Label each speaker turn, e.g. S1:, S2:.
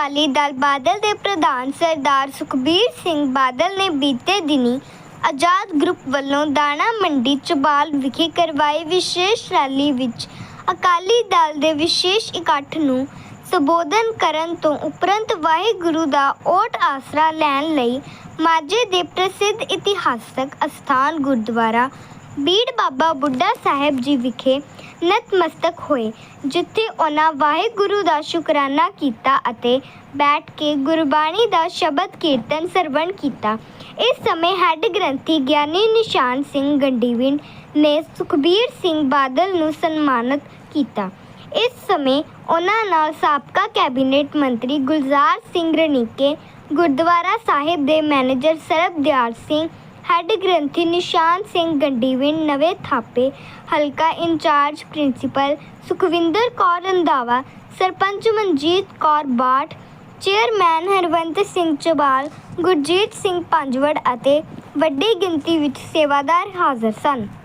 S1: ਅਕਾਲੀ ਦਲ ਬਾਦਲ ਦੇ ਪ੍ਰਧਾਨ ਸਰਦਾਰ ਸੁਖਬੀਰ ਸਿੰਘ ਬਾਦਲ ਨੇ ਬੀਤੇ ਦਿਨੀ ਆਜ਼ਾਦ ਗਰੁੱਪ ਵੱਲੋਂ ਦਾਣਾ ਮੰਡੀ ਚਬਾਲ ਵਿਖੇ ਕਰਵਾਈ ਵਿਸ਼ੇਸ਼ ਰੈਲੀ ਵਿੱਚ ਅਕਾਲੀ ਦਲ ਦੇ ਵਿਸ਼ੇਸ਼ ਇਕੱਠ ਨੂੰ ਸੰਬੋਧਨ ਕਰਨ ਤੋਂ ਉਪਰੰਤ ਵਾਹਿਗੁਰੂ ਦਾ ਓਟ ਆਸਰਾ ਲੈਣ ਲਈ ਮਾਝੇ ਦੇ ਪ੍ਰਸਿੱਧ ਇਤਿਹਾਸਕ ਅਸਥਾਨ ਗੁਰਦੁਆਰਾ ਬੀੜ ਬਾਬਾ ਬੁੱਢਾ ਸਾਹਿਬ ਜੀ ਵਿਖੇ ਨਤਮਸਤਕ ਹੋਏ, ਜਿੱਥੇ ਉਹਨਾਂ ਵਾਹਿਗੁਰੂ ਦਾ ਸ਼ੁਕਰਾਨਾ ਕੀਤਾ ਅਤੇ ਬੈਠ ਕੇ ਗੁਰਬਾਣੀ ਦਾ ਸ਼ਬਦ ਕੀਰਤਨ ਸਰਵਣ ਕੀਤਾ। ਇਸ ਸਮੇਂ ਹੈੱਡ ਗ੍ਰੰਥੀ ਗਿਆਨੀ ਨਿਸ਼ਾਨ ਸਿੰਘ ਗੰਡੀਵਿੰਡ ਨੇ ਸੁਖਬੀਰ ਸਿੰਘ ਬਾਦਲ ਨੂੰ ਸਨਮਾਨਿਤ ਕੀਤਾ। ਇਸ ਸਮੇਂ ਉਹਨਾਂ ਨਾਲ ਸਾਬਕਾ ਕੈਬਨਿਟ ਮੰਤਰੀ ਗੁਲਜ਼ਾਰ ਸਿੰਘ ਰਣੀਕੇ, ਗੁਰਦੁਆਰਾ ਸਾਹਿਬ ਦੇ ਮੈਨੇਜਰ ਸਰਬਦਿਆਲ ਸਿੰਘ ਹੈੱਡ ਗ੍ਰੰਥੀ ਨਿਸ਼ਾਨ ਸਿੰਘ ਗੰਡੀਵਿੰਡ, ਨਵੇਂ ਥਾਪੇ, ਹਲਕਾ incharge principal Sukhwinder Kaur Randhawa, sarpanch Manjeet Kaur Bath, chairman Harwant Singh Chabal, Gurjeet Singh Panjwar ਅਤੇ ਵੱਡੀ ਗਿਣਤੀ ਵਿੱਚ ਸੇਵਾਦਾਰ ਹਾਜ਼ਰ ਸਨ।